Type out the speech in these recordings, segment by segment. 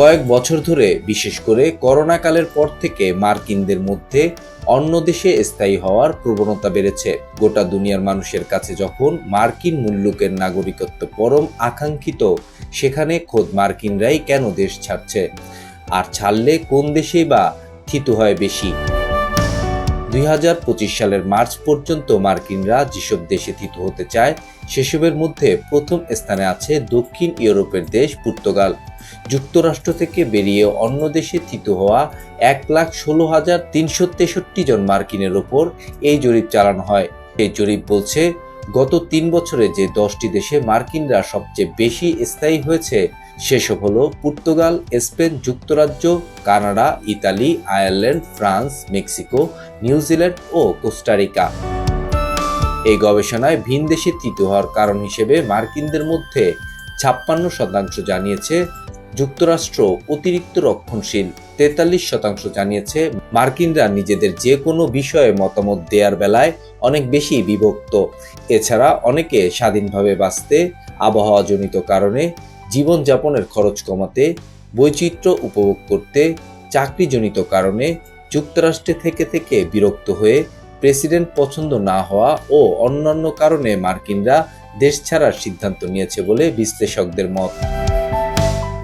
কয়েক বছর ধরে, বিশেষ করে করোনাকালের পর থেকে মার্কিনদের মধ্যে অন্য দেশে স্থায়ী হওয়ার প্রবণতা বেড়েছে। গোটা দুনিয়ার মানুষের কাছে যখন মার্কিন মূল্যকের নাগরিকত্ব পরম আকাঙ্ক্ষিত, সেখানে খোদ মার্কিনরাই কেন দেশ ছাড়ছে? আর ছাড়লে কোন দেশেই বা থিতু হয় বেশি? দুই হাজার পঁচিশ সালের মার্চ পর্যন্ত মার্কিনরা যেসব দেশে থিতু হতে চায়, সেসবের মধ্যে প্রথম স্থানে আছে দক্ষিণ ইউরোপের দেশ পর্তুগাল। যুক্তরাষ্ট্র থেকে বেরিয়ে অন্য দেশে থিতু হওয়া এক লাখ ষোলো হাজার তিনশো তেষট্টি জন মার্কিনের ওপর এই জরিপ চালানো হয়। এই জরিপ বলছে, গত তিন বছরে যে দশটি দেশে মার্কিনরা সবচেয়ে বেশি স্থায়ী হয়েছে, সেসব হলো পর্তুগাল, স্পেন, যুক্তরাজ্য, Canada, Italy, Ireland, France, Mexico, New Zealand ও কোস্টারিকা। এই গবেষণায় ভিন দেশে থিতু হওয়ার কারণ হিসেবে মার্কিনদের মধ্যে ছাপ্পান্ন শতাংশ জানিয়েছে যুক্তরাষ্ট্র অতিরিক্ত রক্ষণশীল। তেতাল্লিশ শতাংশ জানিয়েছে, মার্কিনরা নিজেদের যে কোনো বিষয়ে মতামত দেওয়ার বেলায় অনেক বেশি বিভক্ত। এছাড়া অনেকে স্বাধীনভাবে বাঁচতে, আবহাওয়াজনিত কারণে জীবনযাপনের খরচ কমাতে, বৈচিত্র্য উপভোগ করতে, চাকরিজনিত কারণে যুক্তরাষ্ট্রে থেকে থেকে বিরক্ত হয়ে প্রেসিডেন্ট পছন্দ না হওয়া ও অন্যান্য কারণে মার্কিনরা দেশ ছাড়ার সিদ্ধান্ত নিয়েছে বলে বিশ্লেষকদের মত।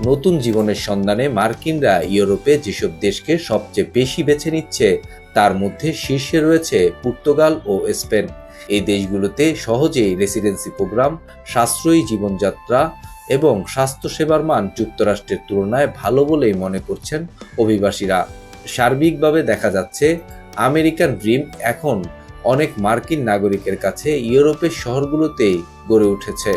নতুন জীবনের সন্ধানে মার্কিনরা ইউরোপে যেসব দেশকে সবচেয়ে বেশি বেছে নিচ্ছে, তার মধ্যে শীর্ষে রয়েছে পর্তুগাল ও স্পেন। এই দেশগুলোতে সহজেই রেসিডেন্সি প্রোগ্রাম, সাশ্রয়ী জীবনযাত্রা এবং স্বাস্থ্যসেবার মান যুক্তরাষ্ট্রের তুলনায় ভালো বলেই মনে করছেন অভিবাসীরা। সার্বিকভাবে দেখা যাচ্ছে, আমেরিকান ড্রিম এখন অনেক মার্কিন নাগরিকের কাছে ইউরোপের শহরগুলোতেই গড়ে উঠেছে।